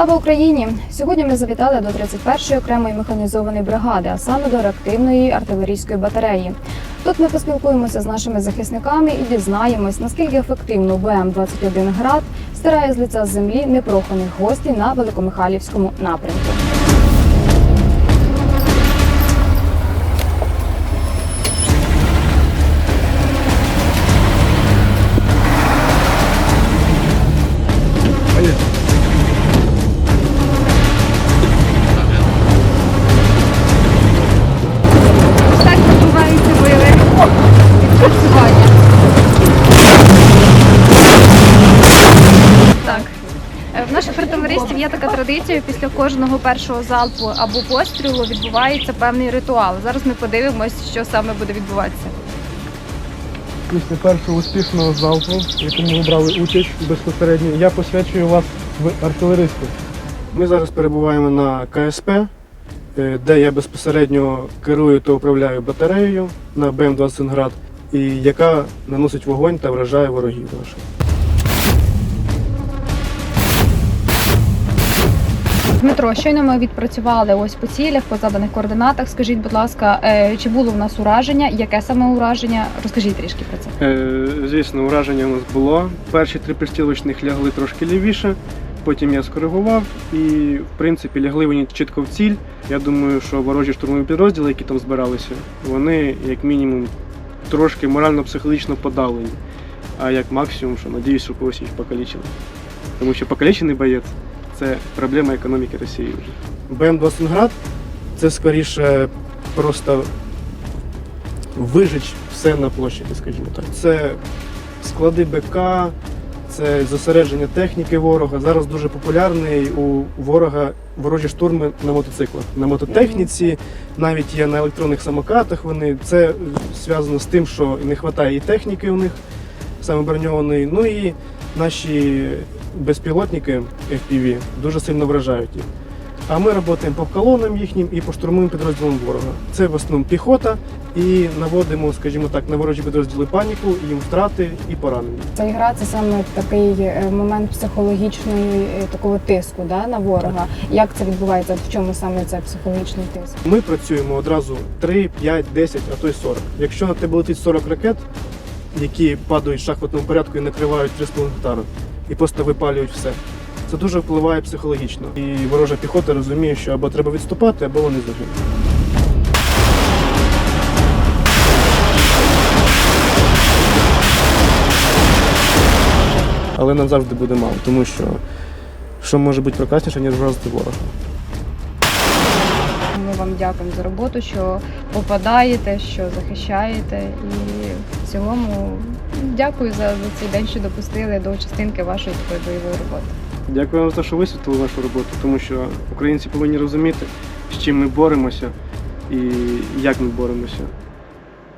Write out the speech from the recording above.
Слава Україні! Сьогодні ми завітали до 31-ї окремої механізованої бригади, а саме до реактивної артилерійської батареї. Тут ми поспілкуємося з нашими захисниками і дізнаємось, наскільки ефективно БМ-21 град стирає з лиця землі непроханих гостей на Великомихайлівському напрямку. В наших артилеристів є така традиція. Після кожного першого залпу або пострілу відбувається певний ритуал. Зараз ми подивимось, що саме буде відбуватися. Після першого успішного залпу, в якому ви брали участь безпосередньо, я посвячую вас в артилеристи. Ми зараз перебуваємо на КСП, е, де я безпосередньо керую та управляю батареєю на БМ-20 град, і яка наносить вогонь та вражає ворогів наших. Дмитро, щойно ми відпрацювали ось по цілях, по заданих координатах. Скажіть, будь ласка, е, чи було в нас ураження? Яке саме ураження? Розкажіть трішки про це. Е, звісно, ураження у нас було. Перші три пристілочних лягли трошки лівіше, потім я скоригував і, в принципі, лягли вони чітко в ціль. Я думаю, що ворожі штурмові підрозділи, які там збиралися, вони, як мінімум, трошки морально-психологічно подавлені. А як максимум, що надіюсь, що когось їх покалічили. Тому що покалічений боєць це проблема економіки Росії вже. БМ-20 град це скоріше просто вижич все на площаді, скажімо так. Це склади БК, це зосередження техніки ворога. Зараз дуже популярний у ворога ворожі штурми на мотоциклах, на мототехніці, навіть є на електронних самокатах. Вони це зв'язано з тим, що не вистачає і техніки у них саме броньованої. Ну і наші безпілотники FPV дуже сильно вражають їх. А ми працюємо по колонам їхнім і по штурмовим підрозділам ворога. Це в основному піхота, і наводимо, скажімо так, на ворожі підрозділи паніку, їм втрати і поранення. Ця ігра це саме такий е, момент психологічної е, такого тиску да, на ворога. Як це відбувається? В чому саме це психологічний тиск? Ми працюємо одразу 3, 5, 10, а то й 40. Якщо на тебе летить 40 ракет, які падають в шахматному порядку і накривають 3,5 гектари, і просто випалюють все. Це дуже впливає психологічно. І ворожа піхота розуміє, що або треба відступати, або вони загинуть. Але нам завжди буде мало, тому що що може бути прекрасніше, ніж вразити ворога. Ми вам дякуємо за роботу, що попадаєте, що захищаєте. І цілому дякую за, за цей день, що допустили до частинки вашої такої бойової роботи. Дякую вам за те, що висвітлили нашу роботу, тому що українці повинні розуміти, з чим ми боремося і як ми боремося.